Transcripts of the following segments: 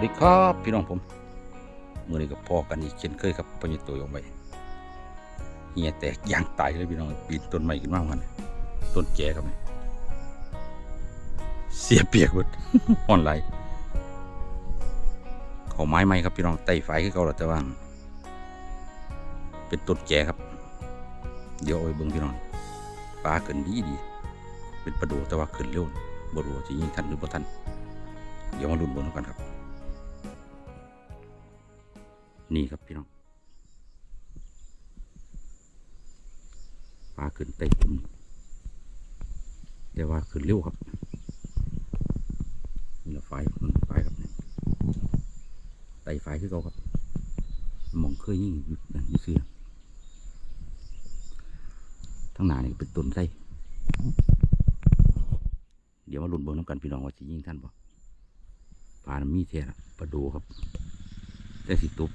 วัสดีครับพี่น้องผมเมื่อนี้กับพ่อกันอีกเช่นเคยครับพญตัวเอาไว้เฮียแตกยางตายเลยพี่น้องปีนต้นไม้ขึ้นมามันต้นแก่ครับนี่เสียเปียกหมดอ่อนไหลเขาไม้ไหมครับพี่น้องไต่ไฟคือเขาหรอแต่ว่าเป็นต้นแก่ครับ เดี๋ยวเอาไปเบิ่งพี่น้องปลาขึ้นดีดี เป็นประดูแต่ว่าขึ้นเร็วบรู้ว่าจะยิงทันหรือบ่ทันเดี๋ยวมาลุ้นบนกันครับ นี่ครับพี่น้องปลาขึ้นไต่ตุ่มแต่ว่าขึ้นเร็วครับนี่ละไฟมันไฟครับเนี่ยไต่ไฟคือเขาครับมองเคยยิ่งยู่นั่นนี่คือทั้งหนานี่เป็นต้นไส้เดี๋ยวมาลุ้นเบิ่งน้ำกันพี่น้องว่าจะยิ่งท่านบ่ปลามันมีแท้ละปลาดูครับแต่สิตุบ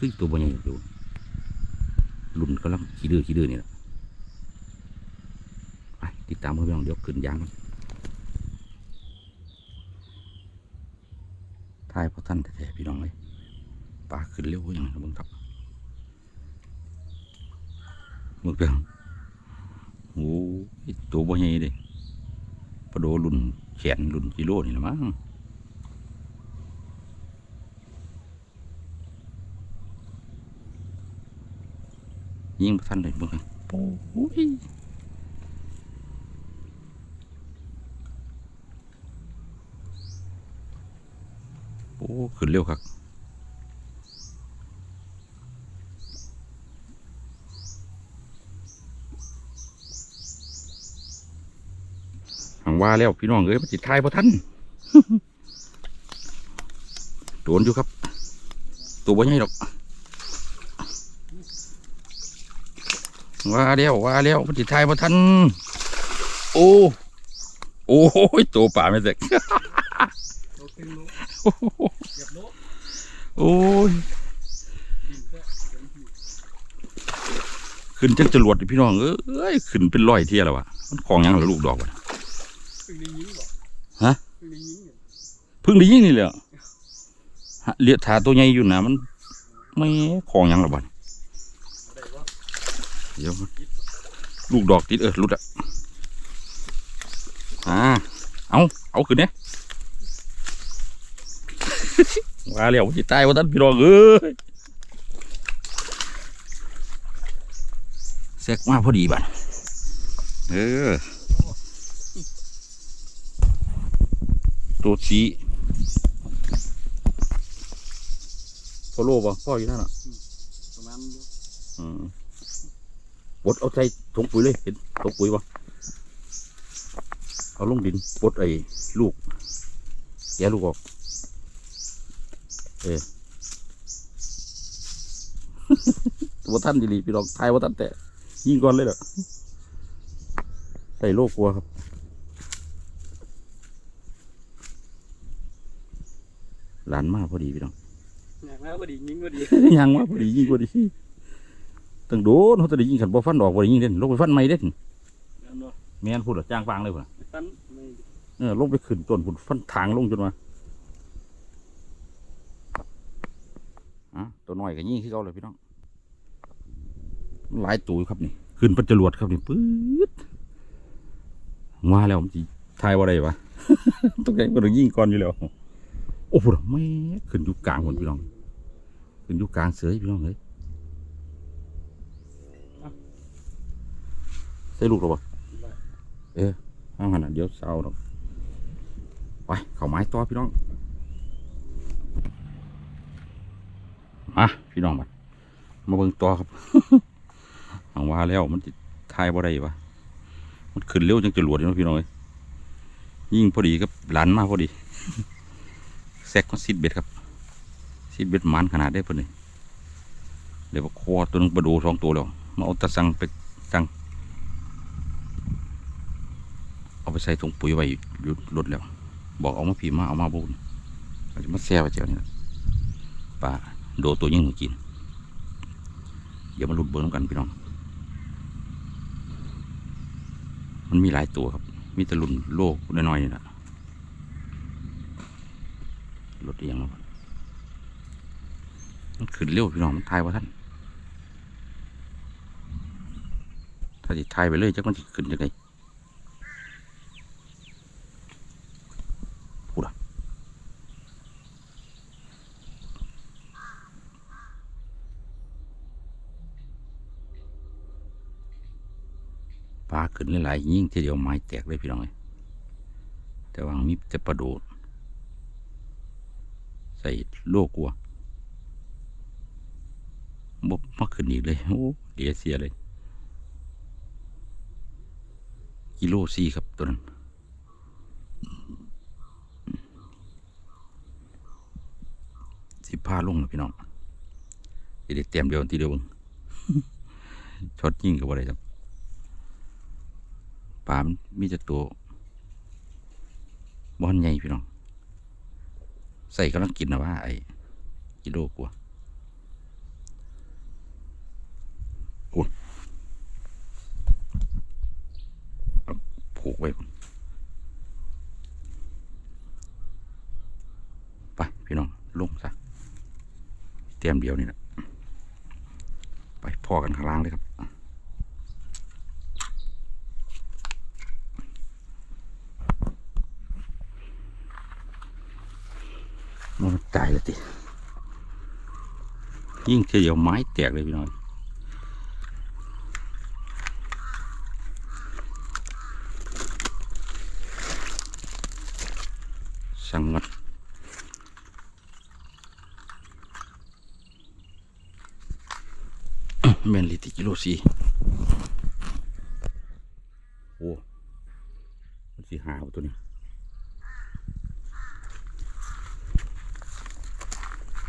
คือตัวบใหญ่อยู่รุ่นกำลังขี้ดื้อขี้ดื้อนี่แหละไปติดตามเพื่อนพี่น้องเดี๋ยวขึ้นยางกันทายพอท่านแท้ๆพี่น้องเลยปลาขึ้นเร็วอย่างนั้เบิ่งครับมึกเด้อโอ้ยตัวบ่ใหญ่เด้ปลาโดรุ่นแขนรุ่นกิโลนี่ละมั้ง ยิงบ่ทันเลยเบิ่งกันโอ้ยโอ้ขึ้นเร็วครับหังว่าแล้วพี่น้องเอ้ยมันจิตทายพอทันโดนอยู่ครับ ตัวบ่ใหญ่ดอก ว่าแล้วว่าแล้วมันติดทายมาทันโอ้โอ้ยตัวป่าไม่เสร็จโลตึงโลเก็บโลโอ้ยกินแค่เต็มที่ขึ้นจังจรวดนี่พี่น้องเอ้ยขึ้นเป็นร้อยเที่ยแล้ววะมันของหยังเหรอลูกดอกวะเพิ่งได้ยิงบอกฮะเพิ่งได้ยิงเนี่ยเพิ่งได้ยิงนี่แหละฮะเลียดถาตัวใหญ่อยู่นะมันไม่ของหยังหรอบ้านได้ว่า เดี๋ยวลูกดอกติดเออรุดอะอ่าเอาเอาขึ้นเนี่ยว่าแล้วมันสิตายว่าท่านพี่น้องเอ้ยแซกมาพอดีบ้านเออตัวสีพอโลบ่พ่ออยู่นั่นอะประมาณอืม บดเอาใส่ถุงปุ๋ยเลยเห็นถุงปุ๋ยบ่เอาลงดินบดไอ้ลูกแกะลูกออก เออตัวท่านดีๆพี่น้องทายว่าท่านแต่ยิงก่อนเลยเหรอใส่โลกกลัวครับหลานมากพอดีพี่น้องอยากแล้วพอดียิงพอดียังว่าพอดียิงพอดี ตั้งโดนเขาจะได้ยิงขันบ่ฟันออกบ่ได้ยิงเด่นลงไปฟันไม่เด่นนั่นเนาะแม่นพูดหรอจ้างฟางเลยพุ่นน่ะตั้นไม่เออลงไปขึ้นต้นพุ่นฟันทางลงจนมาอะตัวน้อยก็ยิงคือเขาเลยพี่น้องมันหลายตัวอยู่ครับนี่ขึ้นปัจจรวดครับนี่ปื๊ดมาแล้วมันจีทายว่าไรวะต้องใจมันต้องยิงก่อนอยู่แล้วโอ้โหไม่ขึ้นอยู่กลางหมดพี่น้องขึ้นอยู่กลางเสือพี่น้องเลย ส่ลูกหรอวะห้างหันนะเดี๋ยวเศร้าดอกไปเขาไม้ต่อพี่น้องมาพี่น้องมามาเบิ่งต่อครับหวังว่าแล้วมันติทายบ่ได้วะมันขึ้นเร็วจังจะหลวดอยู่เนาะพี่น้องเอ้ยยิ่งพอดีครับหลานมาพอดีแซกก็ซิดเบ็ดครับซิดเบ็ดมันขนาดได้พอดีเดี๋ยวว่าคอตัวนึงประดูสองตัวแล้วมาเอาตะสังไปสัง เอาไปใส่ถุงปุ๋ยไว้อยู่รถแล้ว บอกเอามาผีมาเอามาบุญเอาจะมาแซ่บไว้เจ้านี่ล่ะปลาโดตัวยิ่งหนูกิน เดี๋ยวมาลุดเบิ้งกันพี่น้อง มันมีหลายตัวครับ มีแต่รุ่นโลกน้อยๆนี่แหละรถเอียงแล้วมันขึ้นเร็วพี่น้องมันทายว่าท่านถ้าจิทายไปเลยจักมันจะขึ้นยังไง ปลาขึ้นหลายๆยิ่งทีเดียวไม้แตกเลยพี่น้องเลยแต่ว่ามีจะประโดด ใส่โลกลัวบมาขึ้นอีกเลยโอ้เดียเสียเลย กิโลสี่ครับตัวนั้นสิบผ้าลงนะพี่น้องเดี๋ยวเตรียมเดียวทีเดียวบิ่งช็อตยิ่งกับอะไรครับ ปลามันมีแต่ตัวบอลใหญ่พี่น้อง ใส่กำลังกินนะว่า ไอ้กิโลกว่าอุ่นผูกไว้ไป พี่น้องลงซะเตรียมเดียวนี่แหละไปพอกันข้างล่างเลยครับ มัน ตายแล้วติ ยิ่งเทียวไม้แตกเลยพี่น้องช่างมันแมนลิติกิโลสีโอ้มันสีหาวตัวนี้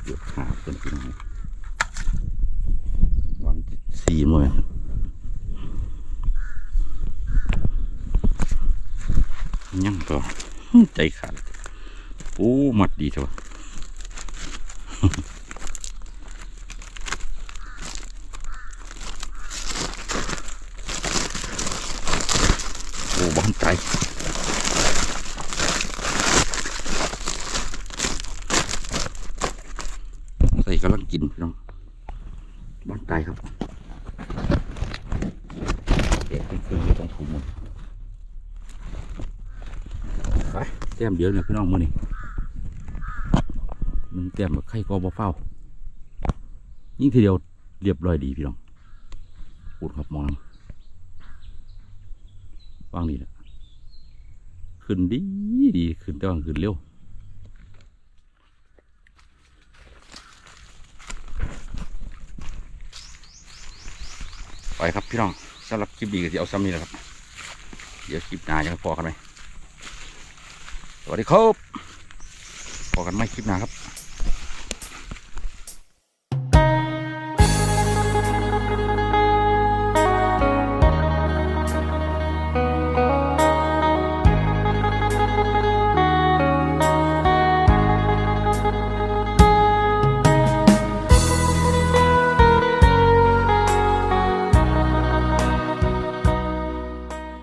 เดี๋ยวขาดเป็นพี่น้องวันที่สี่หน่วยยังต่อใจขาดโอ้มัดดีเถอะ โอ้บ้านใจ ใส่ กำลังกินพี่น้องบ้านตายครับแกเป็นเครื่องอยู่ตรงถุงหมดไปแต้มเดียวเนี่ยพี่น้องมือนี่หนึ่งแต้มแบบไข่กอบ่เฝ้า ยิ่งทีเดียวเรียบร้อยดีพี่น้องปูดครับมองวางนี่แหละขึ้นดีดีขึ้นแต่ว่าขึ้นเร็ว ไปครับพี่น้องสำหรับคลิปนี้ก็จะเอาซ้ำนี่แหละครับ เดี๋ยวคลิปหน้าจะพอกันไหมสวัสดีครับพอกันไหมคลิปหน้าครับ